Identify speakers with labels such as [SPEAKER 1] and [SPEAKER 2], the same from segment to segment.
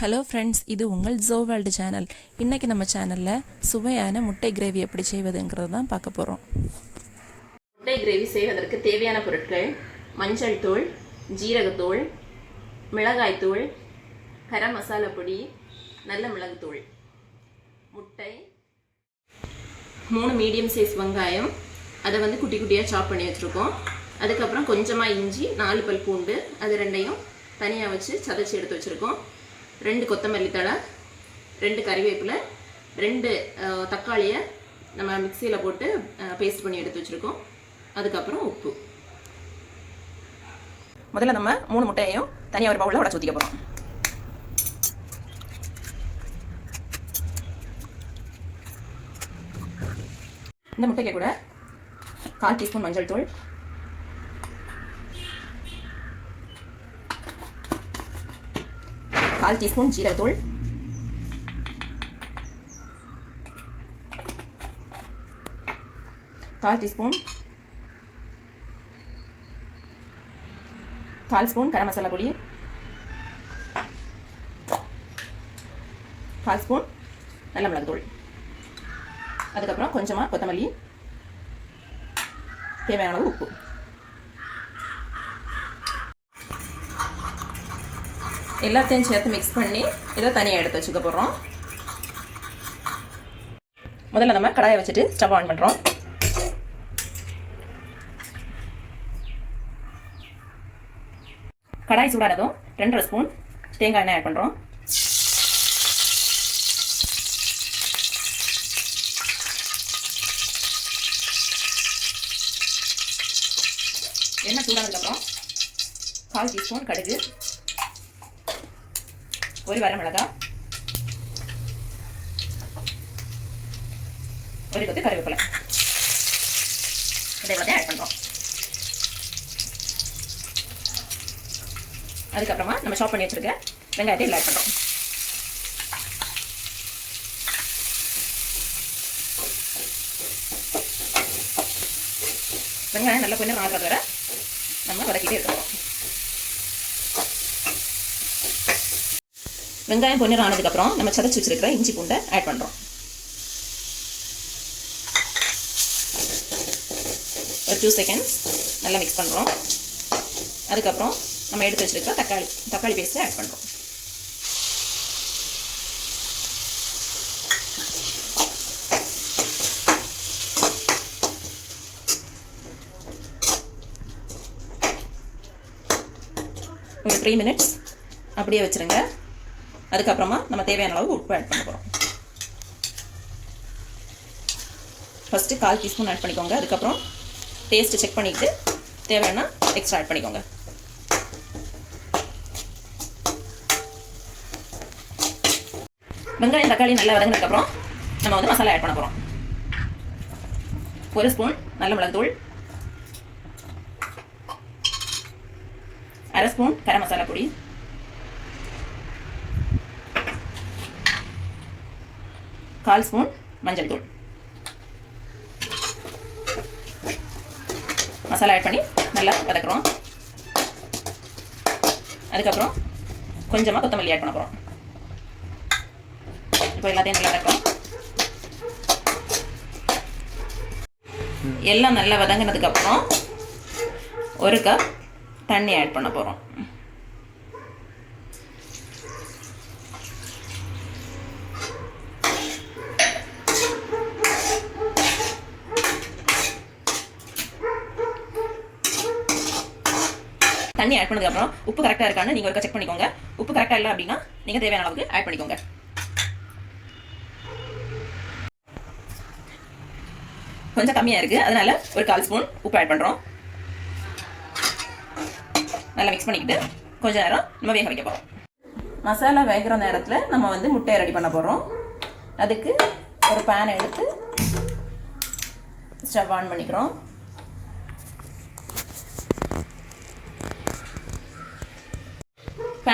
[SPEAKER 1] Hello friends இது உங்கள் Joe world channel இன்றைக்கி நம்ம சேனலில் சுவையான முட்டை கிரேவி எப்படி செய்வதுங்கிறது தான் பார்க்க போகிறோம்
[SPEAKER 2] முட்டை கிரேவி செய்வதற்கு தேவையான பொருட்கள் மஞ்சள் தூள் ஜீரகத்தூள் மிளகாய்த்தூள் கரம் மசாலா பொடி நல்ல மிளகுத்தூள் முட்டை மூணு மீடியம் சைஸ் வெங்காயம். அதை வந்து குட்டி குட்டியாக சாப் பண்ணி வச்சுருக்கோம். அதுக்கப்புறம் கொஞ்சமாக இஞ்சி நாலு பல் பூண்டு அது ரெண்டையும் தனியாக வச்சு சதைச்சி எடுத்து வச்சுருக்கோம். ரெண்டு கொத்தமல்லி தழை ரெண்டு கறிவேப்பிலை ரெண்டு தக்காளியை நம்ம மிக்சியில் போட்டு பேஸ்ட் பண்ணி எடுத்து வச்சுருக்கோம். அதுக்கப்புறம் உப்பு.
[SPEAKER 1] முதல்ல நம்ம மூணு முட்டையையும் தனியாக ஒரு பவுலில் உடச்சு ஊற்றிக்க போகிறோம் இந்த முட்டைக்கு கூட கால் டீஸ்பூன் மஞ்சள் தூள் கால் டீஸ்பூன் ஜீரகத்தூள் கால் டீஸ்பூன். கால் ஸ்பூன் கரம் மசாலா பொடி. கால் ஸ்பூன் நல்ல மிளகுத்தூள். அதுக்கப்புறம் கொஞ்சமாக கொத்தமல்லி. தேவையான அளவு உப்பு. எல்லாத்தையும் சேர்த்து மிக்ஸ் பண்ணி இதை தனியாக எடுத்து வச்சுக்க போகிறோம் முதல்ல நம்ம கடாயை வச்சுட்டு ஸ்டவ் ஆன் பண்ணுறோம் கடாய் சூடானதும் ரெண்டரை ஸ்பூன் தேங்காய் எண்ணெய் ஆட் பண்ணுறோம் எண்ணெய் சூடானதுக்கப்புறம் கால் டீஸ்பூன் கடுகு. ஒரு வரமிளகா ஒரு கொத்து கருவேப்பிலை இதை எல்லாத்தையும் ஆட் பண்ணுறோம் அதுக்கப்புறமா நம்ம ஷாப் பண்ணி வச்சிருக்க வெங்காயத்தை இதில் ஆட் பண்ணுறோம் வெங்காயம் நல்லா கொஞ்சம் ஆகிறது வரை நம்ம வதக்கிட்டே இருக்கிறோம் வெங்காயம் பொன்னிறம் ஆனதுக்கப்புறம் நம்ம சதைச்சு வச்சுருக்கிற இஞ்சி பூண்டை ஆட் பண்ணுறோம் ஒரு டூ செகண்ட்ஸ் நல்லா மிக்ஸ் பண்ணுறோம் அதுக்கப்புறம் நம்ம எடுத்து வச்சிருக்க தக்காளி தக்காளி பேஸ்ட்டை ஆட் பண்ணுறோம் ஒரு த்ரீ மினிட்ஸ் அப்படியே வச்சுருங்க. அதுக்கப்புறமா நம்ம தேவையான அளவு உப்பு ஆட் பண்ண போகிறோம் ஃபஸ்ட்டு கால் டீஸ்பூன் ஆட் பண்ணிக்கோங்க. அதுக்கப்புறம் டேஸ்ட்டு செக் பண்ணிவிட்டு தேவையான எக்ஸ்ட்ரா ஆட் பண்ணிக்கோங்க. வெங்காயம் தக்காளி நல்லா வதங்கினதுக்கப்புறம் நம்ம வந்து மசாலா ஆட் பண்ண போகிறோம் ஒரு ஸ்பூன் நல்ல மிளகுத்தூள். அரை ஸ்பூன் கரம் மசாலா பொடி. கால் ஸ்பூன் மஞ்சள் தூள். மசாலா ஆட் பண்ணி நல்லா வதக்குறோம். அதுக்கப்புறம் கொஞ்சமாக கொத்தமல்லி ஆட் பண்ண போகிறோம் இப்போ எல்லாத்தையும் நல்லா வதக்குறோம். எல்லாம் நல்லா வதங்கினதுக்கப்புறம் ஒரு கப் தண்ணி ஆட் பண்ண போகிறோம் தண்ணி ஆட் பண்ணதுக்கப்புறம் உப்பு கரெக்டாக இருக்கான்னு நீங்கள் ஒருக்கா செக் பண்ணிக்கோங்க. உப்பு கரெக்டாக இல்லை அப்படின்னா நீங்கள் தேவையான அளவுக்கு ஆட் பண்ணிக்கோங்க. கொஞ்சம் கம்மியாக இருக்குது அதனால் ஒரு கால் ஸ்பூன் உப்பு ஆட் பண்ணுறோம் நல்லா மிக்ஸ் பண்ணிக்கிட்டு கொஞ்ச நேரம் நம்ம வேக வைக்க போகிறோம் மசாலா வேகிற நேரத்தில் நம்ம வந்து முட்டையை ரெடி பண்ண போகிறோம் அதுக்கு ஒரு பேன் எடுத்து ஸ்டவ் ஆன் பண்ணிக்கிறோம்.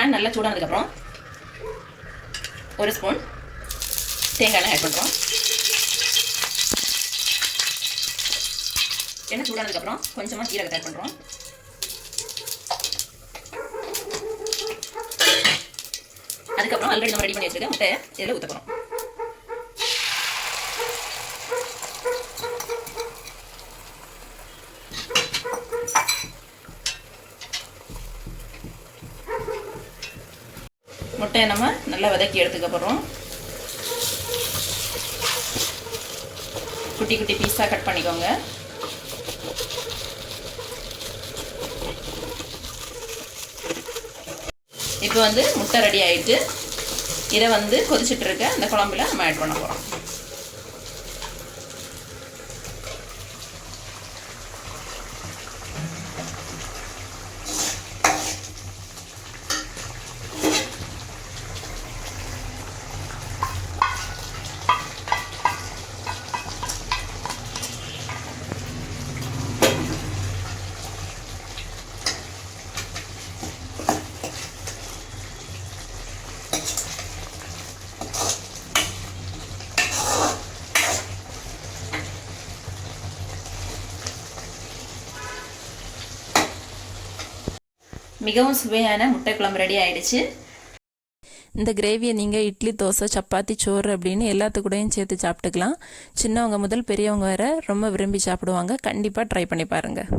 [SPEAKER 1] பேன் நல்லா சூடானதுக்கப்புறம் ஒரு ஸ்பூன் தேங்காய் ஆட் பண்ணுறோம் எண்ணெய் சூடானதுக்கப்புறம் கொஞ்சமாக சீரகத்தை ஆட் பண்ணுறோம் அதுக்கப்புறம் ஆல்ரெடி நம்ம ரெடி பண்ணி வச்சிருக்க முட்டையை இதில் ஊற்ற போகிறோம் முட்டையை நம்ம நல்லா வதக்கி எடுத்துக்க போகிறோம் குட்டி குட்டி பீஸாக கட் பண்ணிக்கோங்க. இப்போ வந்து முட்டை ரெடி ஆகிட்டு இதை வந்து கொதிச்சுட்டு இருக்க அந்த குழம்புல நம்ம ஆட் பண்ண போகிறோம் மிகவும் சுவையான முட்டை குழம்பு ரெடி ஆயிடுச்சு.
[SPEAKER 3] இந்த கிரேவியை நீங்கள் இட்லி தோசை சப்பாத்தி சோறு அப்படின்னு எல்லாத்துக்கூடையும் சேர்த்து சாப்பிட்டுக்கலாம். சின்னவங்க முதல் பெரியவங்க வரை ரொம்ப விரும்பி சாப்பிடுவாங்க. கண்டிப்பாக ட்ரை பண்ணி பாருங்கள்